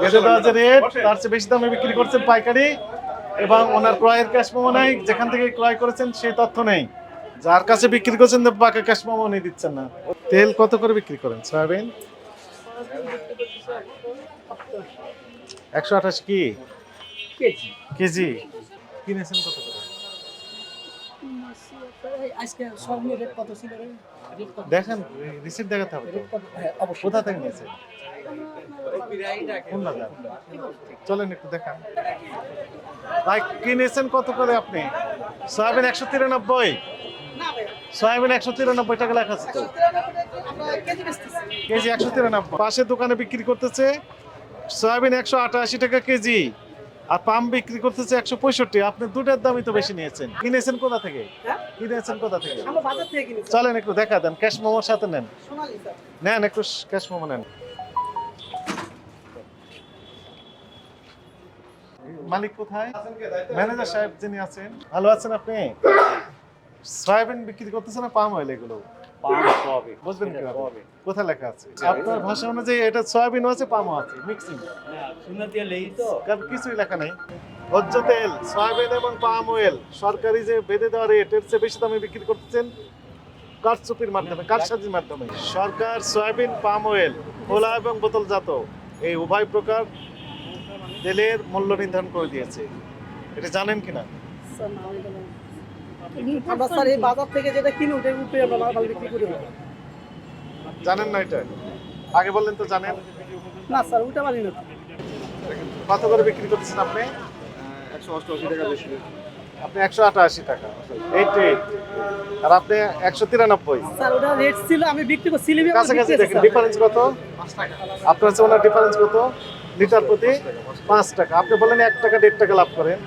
বেঁধে দেওয়া যে রেট তার চেয়ে বেশি দামে বিক্রি করছেন পাইকারি এবং ওনার ক্রয়ের ক্যাশ মেমো নাই। যেখান থেকে ক্রয় করেছেন সেই তথ্য নেই। যার কাছে বিক্রি করছেন বাকি ক্যাশ মেমো নিয়ে দিচ্ছেন না। তেল কত করে বিক্রি করেন? সয়াবিন? একশো আঠাশ কি? কেজি। কেজি। কিনেছেন কত করে? আজকে সব রেট কত ছিল রে? রেট কত দেখেন রিসিপ্ট দেখাতে হবে তো। কোথা থেকে নিয়েছেন চলেন একটু দেখান। ভাই, কিনেছেন কত করে আপনি? সয়াবিন একশো তিরানব্বই। সয়াবিন একশো তিরানব্বই টাকা লেখা আছে কেজি একশো তিরানব্বই। পাশের দোকানে বিক্রি করতেছে সয়াবিন একশো আটাশি টাকা কেজি। আর পাম বিক্রি করতেছে একশো পঁয়ষট্টি আপনি দুটার দামই তো বেশি নিয়েছেন। কিনেছেন কোথা থেকে? হ্যাঁ? কিনেছেন কোথা থেকে? চলেন একটু দেখা দেন ক্যাশ মোমোর সাথে নেন। নেন একটু ক্যাশ মোমো নেন। মালিক কোথায়? ম্যানেজার সাহেব যিনি আছেন ভালো আছেন আপনি? সয়াবিন বিক্রি করতেছেন না পাম অয়েল এগুলো? বুঝবেন কীভাবে? কোথায় লেখা আছে? আপনার ভাষা অনুযায়ী এটা সয়াবিনও আছে পামও আছে মিক্সিং কিছুই লেখা নেই। ভোজ্য তেল সয়াবিন এবং পাম অয়েল সরকারি যে বেঁধে দেওয়া রেট এর চেয়ে বেশি দামে বিক্রি করতেছেন কারচুপির মাধ্যমে কারসাজির মাধ্যমে। সরকার সয়াবিন পাম অয়েল খোলা এবং বোতলজাত। এই উভয় প্রকার তেলের মূল্য নির্ধারণ করে দিয়েছে। এটা জানেন কিনা? আমরা স্যার এই বাজার থেকে যেটা কিনি ওটার উপরে আমরা মাল বিক্রি করি। জানেন না এটা? আগে বললেন তো জানেন। না স্যার ওটা মানি না। কত করে বিক্রি করতেছেন আপনি? একশো অষ্টআশি টাকা বেশি আপনি একশো আটাশি টাকা। এইট এইট আর আপনি একশো তিরানব্বই। স্যার ওটা রেট ছিল আমি বিক্রি করছি কাছাকাছি দেখেন ডিফারেন্স কত? আপনার হচ্ছে ওনার ডিফারেন্স কত? লিটার প্রতি পাঁচ টাকা। আপনি বলেন এক টাকা দেড় টাকা লাভ করেন।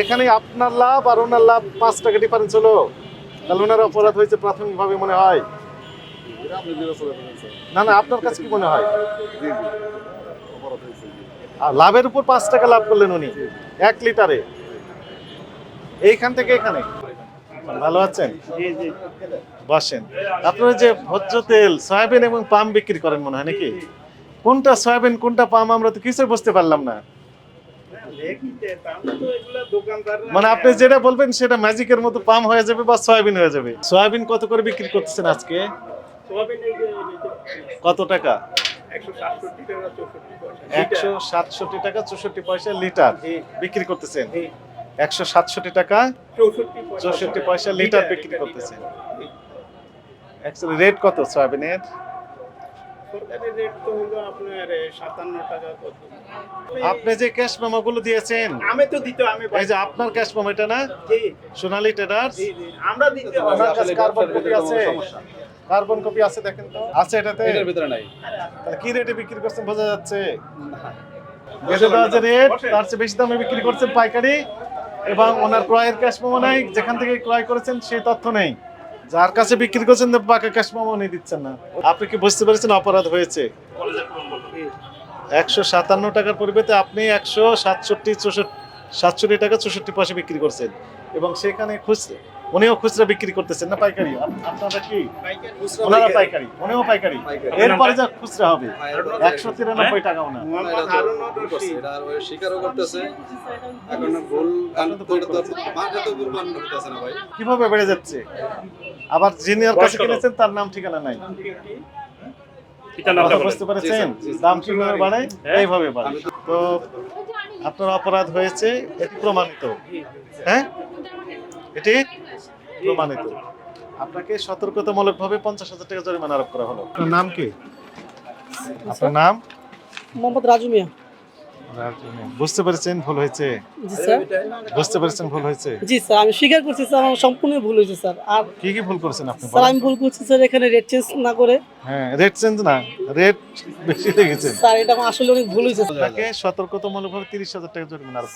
এখানে আপনার লাভ আর ওনার লাভ পাঁচ টাকা ডিফারেন্স হলো। তাহলে ওনার অপরাধ হয়েছে প্রাথমিকভাবে মনে হয়? না না, আপনার কাছে কি মনে হয়? আর লাভের উপর পাঁচ টাকা লাভ করলেন উনি, এক লিটারে। এইখান থেকে এখানে? ভালো আছেন? বসেন। আপনারা যে ভোজ্য তেল, সয়াবিন এবং পাম বিক্রি করেন মনে হয় নাকি? কোনটা সয়াবিন, কোনটা পাম, আমরা তো কিছুই বুঝতে পারলাম না। মানে আপনি যেটা বলবেন সেটা ম্যাজিকের মতো পাম হয়ে যাবে বা সয়াবিন হয়ে যাবে। সয়াবিন কত করে বিক্রি করতেছেন আজকে? কত টাকা? একশো সাতষট্টি টাকা চৌষট্টি পয়সা লিটার বিক্রি করতেছেন? একশো সাতষট্টি টাকা চৌষট্টি পয়সা লিটার বিক্রি করতেছেন। রেট কত সয়াবিনের? আপনি যে ক্যাশ মেমো গুলো দিয়েছেন আমি তো দিতে আমি এই যে আপনার ক্যাশ মেমো এটা না? জি। সোনালী ট্রেডার্স জি জি আমরা দিতে আপনার কাছে কার্বন কপি আছে। কার্বন কপি আছে দেখেন তো। আছে এটাতে? এটার ভিতরে নাই। তাহলে কি রেটে বিক্রি করছেন বোঝা যাচ্ছে? রেট তার চেয়ে বেশি দামে বিক্রি করছেন পাইকারি এবং ওনার ক্রয়ের ক্যাশ মেমো নাই। যেখান থেকে ক্রয় করেছেন সেই তথ্য নেই। যার কাছে বিক্রি করছেন বাকি ক্যাশ মামা নিয়ে দিচ্ছেন না। আপনি কি বুঝতে পেরেছেন অপরাধ হয়েছে? একশো সাতান্ন টাকার পরিবর্তে আপনি একশো সাতষট্টি চৌষট্টি, সাতষট্টি টাকা চৌষট্টি পয়সা বিক্রি করছেন এবং সেখানে খুচরা উনিও খুচরা বিক্রি করতেছেন না পাইকারি? আপ- আপনারা কি? ওনারা পাইকারি উনিও পাইকারি। পাইকারি। এরপরে যা খুচরা হবে একশো তিরানব্বই টাকা ওনার। ভাই। কীভাবে বেড়ে যাচ্ছে? আবার যিনি ওর কাছে কিনেছেন তার নাম ঠিকানা নাই। বুঝতে পেরেছেন। দাম কীভাবে বাড়ে এইভাবে বাড়ে তো আপনার অপরাধ হয়েছে এটি প্রমাণিত। হ্যাঁ? এটি প্রমাণিত। আপনাকে সতর্কতামূলক ভাবে পঞ্চাশ হাজার টাকা জরিমানা আরোপ করা হলো। আপনার নাম কি? আপনার নাম? মোহাম্মদ রাজু মিয়া। বুঝতে পেরেছেন ভুল হয়েছে? জি স্যার। বুঝতে পেরেছেন ভুল হয়েছে? জি স্যার আমি স্বীকার করছি স্যার আমার সম্পূর্ণ ভুল হয়েছে স্যার। আর কি কি ভুল করেছেন আপনি? স্যার আমি ভুল করছি স্যার এখানে রেট চেঞ্জ না করে। হ্যাঁ রেট চেঞ্জ না রেট বেশি লেগেছে। স্যার এটা আমার আসলে অনেক ভুল হয়েছে স্যার। তাকে সতর্কতামূলক ভাবে তিরিশ হাজার টাকা জরিমানা আরোপ